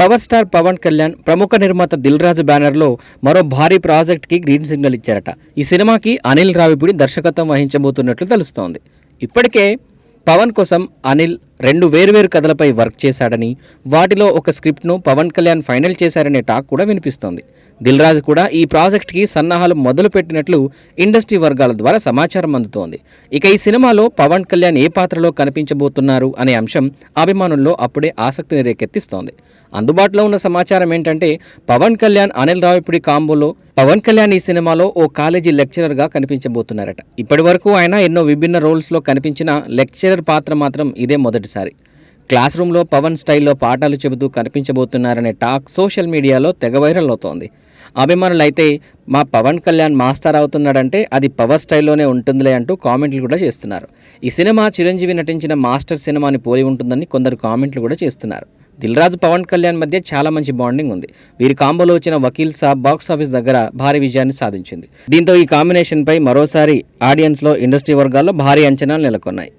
Power star Pawan Kalyan ప్రముఖ నిర్మాత దిల్ రాజు బ్యానర్లో మరో భారీ ప్రాజెక్ట్కి గ్రీన్ సిగ్నల్ ఇచ్చారట. ఈ సినిమాకి అనిల్ రావిపూడి దర్శకత్వం వహించబోతున్నట్లు తెలుస్తోంది. ఇప్పటికే పవన్ కోసం అనిల్ రెండు వేర్వేరు కథలపై వర్క్ చేశాడని వాటిలో ఒక స్క్రిప్ట్ను పవన్ కళ్యాణ్ ఫైనల్ చేశారనే టాక్ కూడా వినిపిస్తోంది. దిల్రాజు కూడా ఈ ప్రాజెక్ట్కి సన్నాహాలు మొదలుపెట్టినట్లు ఇండస్ట్రీ వర్గాల ద్వారా సమాచారం అందుతోంది. ఇక ఈ సినిమాలో పవన్ కళ్యాణ్ ఏ పాత్రలో కనిపించబోతున్నారు అనే అంశం అభిమానుల్లో అప్పుడే ఆసక్తిని రేకెత్తిస్తోంది. అందుబాటులో ఉన్న సమాచారం ఏంటంటే పవన్ కళ్యాణ్ అనిల్ రావిపూడి కాంబోలో పవన్ కళ్యాణ్ ఈ సినిమాలో ఓ కాలేజీ లెక్చరర్గా కనిపించబోతున్నారట. ఇప్పటి వరకు ఆయన ఎన్నో విభిన్న రోల్స్లో కనిపించిన లెక్చరర్ పాత్ర మాత్రం ఇదే మొదటి మొదటిసారి. క్లాస్ రూమ్లో పవన్ స్టైల్లో పాఠాలు చెబుతూ కనిపించబోతున్నారనే టాక్ సోషల్ మీడియాలో తెగ వైరల్ అవుతోంది. అభిమానులు అయితే మా పవన్ కళ్యాణ్ మాస్టర్ అవుతున్నాడంటే అది పవర్ స్టైల్లోనే ఉంటుందిలే అంటూ కామెంట్లు కూడా చేస్తున్నారు. ఈ సినిమా చిరంజీవి నటించిన మాస్టర్ సినిమాని పోలి ఉంటుందని కొందరు కామెంట్లు కూడా చేస్తున్నారు. దిల్ రాజు పవన్ కళ్యాణ్ మధ్య చాలా మంచి బాండింగ్ ఉంది. వీరి కాంబోలో వచ్చిన వకీల్ సాబ్ బాక్స్ ఆఫీస్ దగ్గర భారీ విజయాన్ని సాధించింది. దీంతో ఈ కాంబినేషన్పై మరోసారి ఆడియన్స్లో ఇండస్ట్రీ వర్గాల్లో భారీ అంచనాలు నెలకొన్నాయి.